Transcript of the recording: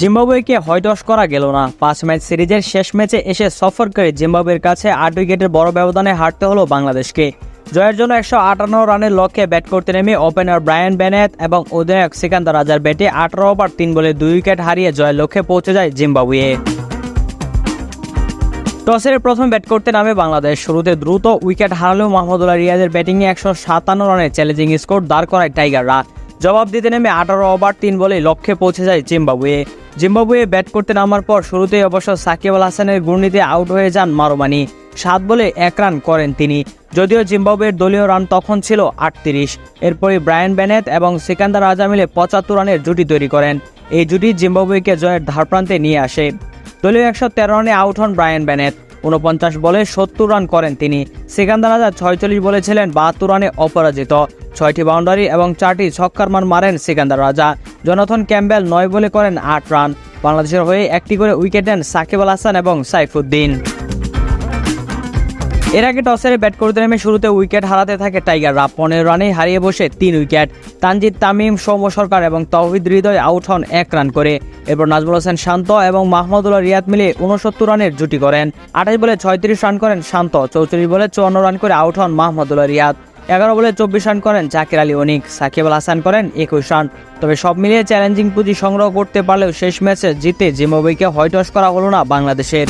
জিম্বাবুয়েকে হয়টস করা গেল না। পাঁচ ম্যাচ সিরিজের শেষ ম্যাচে এসে সফরকারী জিম্বাবুয়ের কাছে আট উইকেটের বড় ব্যবধানে হারতে হলো বাংলাদেশকে। জয়ের জন্য একশো আটান্ন রানের লক্ষ্যে ব্যাট করতে নেমে ওপেনার ব্রায়ান বেনেত এবং অধিনায়ক সিকান্দার রাজার ব্যাটে আঠারো ওভার তিন বলে দুই উইকেট হারিয়ে জয়ের লক্ষ্যে পৌঁছে যায় জিম্বাবুয়ে। টসের প্রথম ব্যাট করতে নামে বাংলাদেশ। শুরুতে দ্রুত উইকেট হারালেও মাহমুদুল্লাহ রিয়াজের ব্যাটিংয়ে একশো সাতান্ন রানের চ্যালেঞ্জিং স্কোর দাঁড় করায় টাইগাররা। জবাব দিতে নেমে আঠারো ওভার তিন বলে লক্ষ্যে পৌঁছে যায় জিম্বাবুয়ে। জিম্বাবুয়ে ব্যাট করতে নামার পর শুরুতেই অবশ্য সাকিব আল হাসানের ঘূর্ণিতে আউট হয়ে যান মারোমানি। সাত বলে এক রান করেন তিনি। যদিও জিম্বাবুয়ের দলীয় রান তখন ছিল আটত্রিশ। এরপরই ব্রায়ান ব্যানেত এবং সিকান্দার রাজা মিলে পঁচাত্তর রানের জুটি তৈরি করেন। এই জুটি জিম্বাবুয়েকে জয়ের ধারপ্রান্তে নিয়ে আসে। দলীয় একশো তেরো রানে আউট হন ব্রায়ান বেনেত। উনপঞ্চাশ বলে সত্তর রান করেন তিনি। সিকান্দার রাজা ছয়চল্লিশ বলে ছিলেন বাহাত্তর রানে অপরাজিত। ছয়টি বাউন্ডারি এবং চারটি ছক্কার মান মারেন সিকান্দার রাজা জনথন ক্যাম্বেল নয় বলে করেন আট রান। বাংলাদেশের হয়ে একটি করে উইকেট নেন সাকিব আল হাসান এবং সাইফুদ্দিন। এর আগে টসের ব্যাট করতে নেমে শুরুতে উইকেট হারাতে থাকে টাইগার। টাইগাররা পনেরো রানেই হারিয়ে বসে তিন উইকেট। তানজিদ তামিম, সৌম্য সরকার এবং তৌহিদ হৃদয় আউট হন এক রান করে। এরপর নাজমুল হোসেন শান্ত এবং মাহমুদুল্লাহ রিয়াদ মিলে উনসত্তর রানের জুটি করেন। আঠাশ বলে ছয়ত্রিশ রান করেন শান্ত, চৌত্রিশ বলে চুয়ান্ন রান করে আউট হন মাহমুদুল্লাহ রিয়াদ। এগারো বলে চব্বিশ রান করেন জাকির আলী অনিক। সাকিব আল হাসান করেন একুশ রান। তবে সব মিলিয়ে চ্যালেঞ্জিং পুঁজি সংগ্রহ করতে পারলেও শেষ ম্যাচে জিতে জিম্বাবুয়েকে হোয়াইট ওয়াশ করা হলো না বাংলাদেশের।